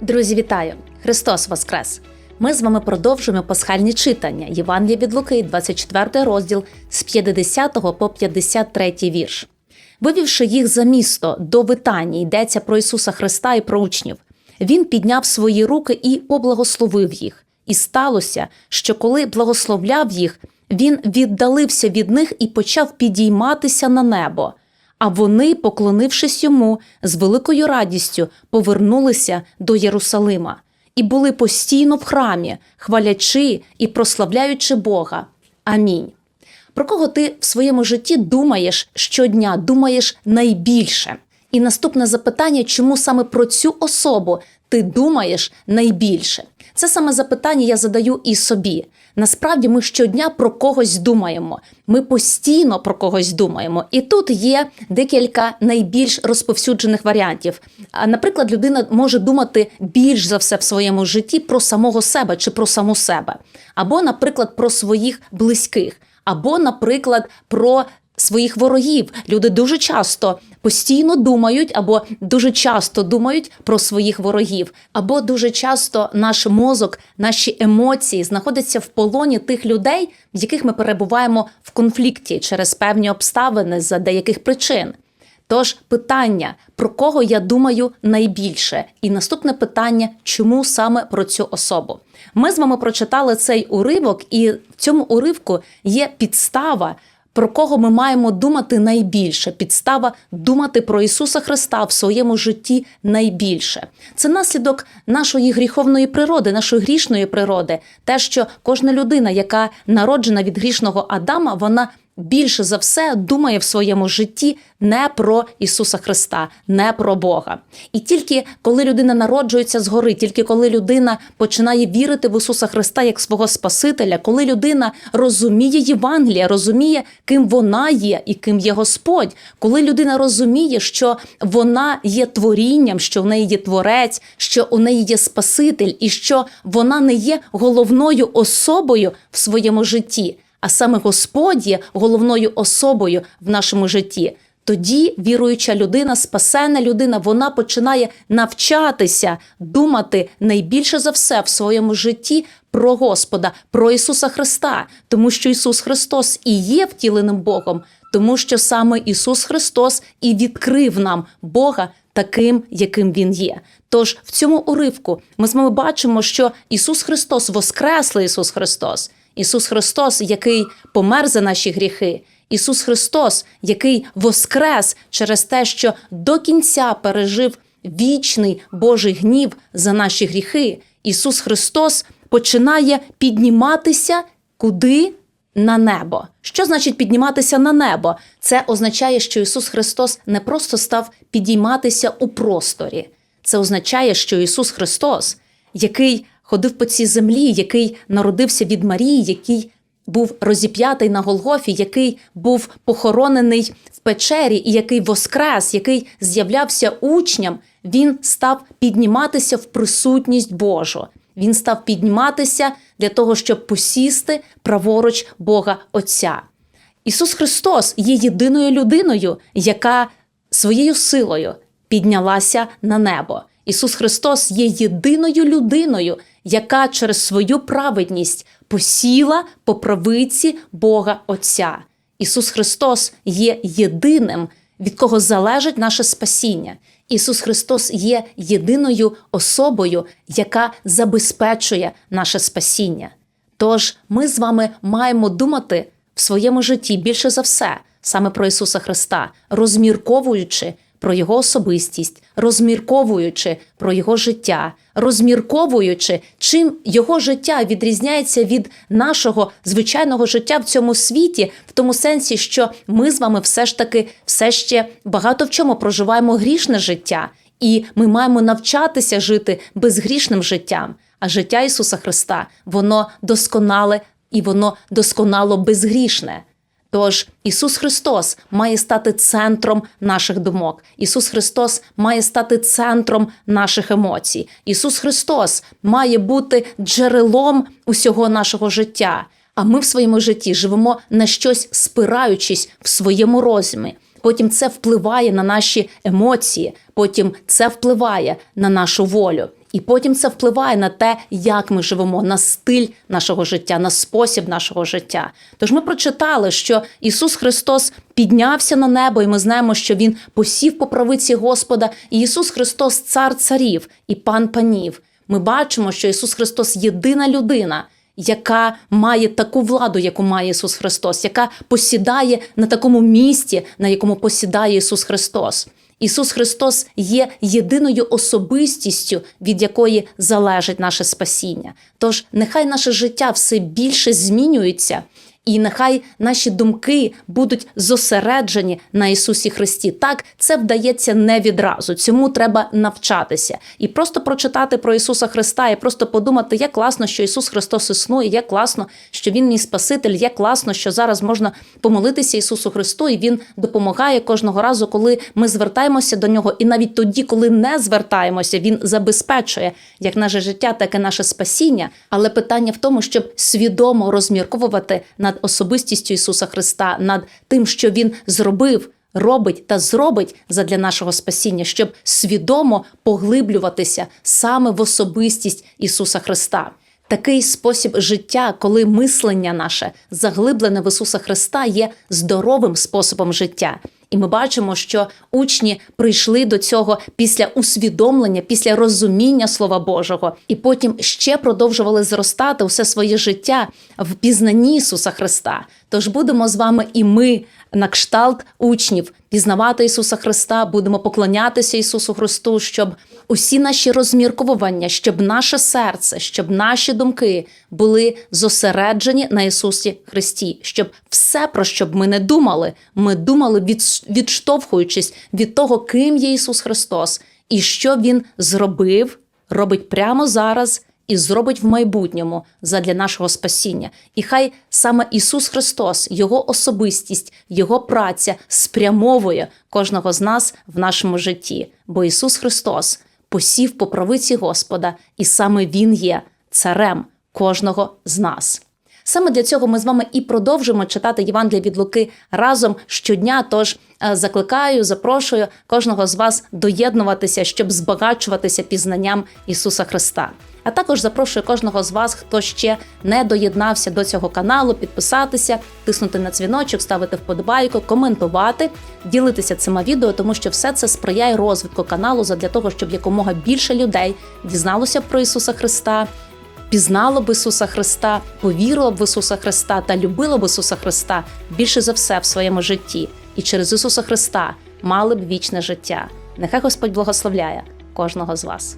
Друзі, вітаю! Христос Воскрес! Ми з вами продовжуємо пасхальні читання Євангелія від Луки, 24 розділ з 50 по 53 вірш. Вивівши їх за місто до Витанії, йдеться про Ісуса Христа і про учнів. Він підняв свої руки і поблагословив їх. І сталося, що коли благословляв їх, він віддалився від них і почав підійматися на небо. А вони, поклонившись йому, з великою радістю повернулися до Єрусалима і були постійно в храмі, хвалячи і прославляючи Бога. Амінь. Про кого ти в своєму житті думаєш щодня, думаєш найбільше? І наступне запитання, чому саме про цю особу ти думаєш найбільше? Це саме запитання я задаю і собі. Насправді ми щодня про когось думаємо. Ми постійно про когось думаємо. І тут є декілька найбільш розповсюджених варіантів. А, Наприклад, людина може думати більш за все в своєму житті про самого себе чи про саму себе, або, наприклад, про своїх близьких, або, наприклад, про своїх ворогів. Люди дуже часто постійно думають, або дуже часто думають про своїх ворогів, або дуже часто наш мозок, наші емоції знаходяться в полоні тих людей, в яких ми перебуваємо в конфлікті через певні обставини за деяких причин. Тож питання, про кого я думаю найбільше, і наступне питання, чому саме про цю особу? Ми з вами прочитали цей уривок, і в цьому уривку є підстава. Про кого ми маємо думати найбільше? Підстава думати про Ісуса Христа в своєму житті найбільше. Це наслідок нашої гріховної природи, нашої грішної природи. Те, що кожна людина, яка народжена від грішного Адама, вона більше за все думає в своєму житті не про Ісуса Христа, не про Бога. І тільки коли людина народжується згори, тільки коли людина починає вірити в Ісуса Христа як свого Спасителя, коли людина розуміє Євангелія, розуміє, ким вона є і ким є Господь, коли людина розуміє, що вона є творінням, що в неї є творець, що у неї є Спаситель, і що вона не є головною особою в своєму житті а саме Господь є головною особою в нашому житті. Тоді віруюча людина, спасена людина, вона починає навчатися думати найбільше за все в своєму житті про Господа, про Ісуса Христа, тому що Ісус Христос і є втіленим Богом, тому що саме Ісус Христос і відкрив нам Бога таким, яким Він є. Тож в цьому уривку ми з вами бачимо, що Ісус Христос, Воскреслий Ісус Христос. Ісус Христос, який помер за наші гріхи, Ісус Христос, який воскрес через те, що до кінця пережив вічний Божий гнів за наші гріхи. Ісус Христос починає підніматися куди? На небо. Що значить підніматися на небо? Це означає, що Ісус Христос не просто став підійматися у просторі. Це означає, що Ісус Христос, який ходив по цій землі, який народився від Марії, який був розіп'ятий на Голгофі, який був похоронений в печері, і який воскрес, який з'являвся учням, він став підніматися в присутність Божу. Він став підніматися для того, щоб посісти праворуч Бога Отця. Ісус Христос є єдиною людиною, яка своєю силою піднялася на небо. Ісус Христос є єдиною людиною, яка через свою праведність посіла по правиці Бога Отця. Ісус Христос є єдиним, від кого залежить наше спасіння. Ісус Христос є єдиною особою, яка забезпечує наше спасіння. Тож ми з вами маємо думати в своєму житті більше за все саме про Ісуса Христа, розмірковуючи про Його особистість, розмірковуючи про Його життя, розмірковуючи, чим Його життя відрізняється від нашого звичайного життя в цьому світі, в тому сенсі, що ми з вами все ж таки все ще багато в чому проживаємо грішне життя, і ми маємо навчатися жити безгрішним життям. А життя Ісуса Христа, воно досконале і воно досконало безгрішне. Тож Ісус Христос має стати центром наших думок. Ісус Христос має стати центром наших емоцій. Ісус Христос має бути джерелом усього нашого життя. А ми в своєму житті живемо на щось спираючись в своєму розумі. Потім це впливає на наші емоції, потім це впливає на нашу волю. І потім це впливає на те, як ми живемо, на стиль нашого життя, на спосіб нашого життя. Тож ми прочитали, що Ісус Христос піднявся на небо, і ми знаємо, що Він посів по правиці Господа, і Ісус Христос цар царів і пан панів. Ми бачимо, що Ісус Христос єдина людина, яка має таку владу, яку має Ісус Христос, яка посідає на такому місці, на якому посідає Ісус Христос. Ісус Христос є єдиною особистістю, від якої залежить наше спасіння. Тож нехай наше життя все більше змінюється. І нехай наші думки будуть зосереджені на Ісусі Христі. Так, це вдається не відразу. Цьому треба навчатися і просто прочитати про Ісуса Христа, і просто подумати, як класно, що Ісус Христос існує, як класно, що Він мій Спаситель, як класно, що зараз можна помолитися Ісусу Христу, і Він допомагає кожного разу, коли ми звертаємося до нього. І навіть тоді, коли не звертаємося, Він забезпечує як наше життя, так і наше спасіння. Але питання в тому, щоб свідомо розмірковувати над особистістю Ісуса Христа, над тим, що Він зробив. Робить та зробить задля нашого спасіння, щоб свідомо поглиблюватися саме в особистість Ісуса Христа. Такий спосіб життя, коли мислення наше заглиблене в Ісуса Христа, є здоровим способом життя. І ми бачимо, що учні прийшли до цього після усвідомлення, після розуміння Слова Божого, і потім ще продовжували зростати усе своє життя в пізнанні Ісуса Христа. Тож будемо з вами і ми на кшталт учнів. Пізнавати Ісуса Христа, будемо поклонятися Ісусу Христу, щоб усі наші розмірковування, щоб наше серце, щоб наші думки були зосереджені на Ісусі Христі, щоб все, про що б ми не думали, ми думали від, відштовхуючись від того, ким є Ісус Христос, і що Він зробив, робить прямо зараз і зробить в майбутньому задля нашого спасіння. І хай саме Ісус Христос, Його особистість, Його праця спрямовує кожного з нас в нашому житті, бо Ісус Христос посів по правиці Господа, і саме Він є царем кожного з нас. Саме для цього ми з вами і продовжимо читати Євангелія від Луки разом щодня. Тож е, закликаю, запрошую кожного з вас доєднуватися, щоб збагачуватися пізнанням Ісуса Христа. А також запрошую кожного з вас, хто ще не доєднався до цього каналу, підписатися, тиснути на дзвіночок, ставити вподобайку, коментувати, ділитися цими відео, тому що все це сприяє розвитку каналу задля того, щоб якомога більше людей дізналося про Ісуса Христа пізнало б Ісуса Христа, повірило б в Ісуса Христа та любило б Ісуса Христа більше за все в своєму житті, і через Ісуса Христа мали б вічне життя. Нехай Господь благословляє кожного з вас.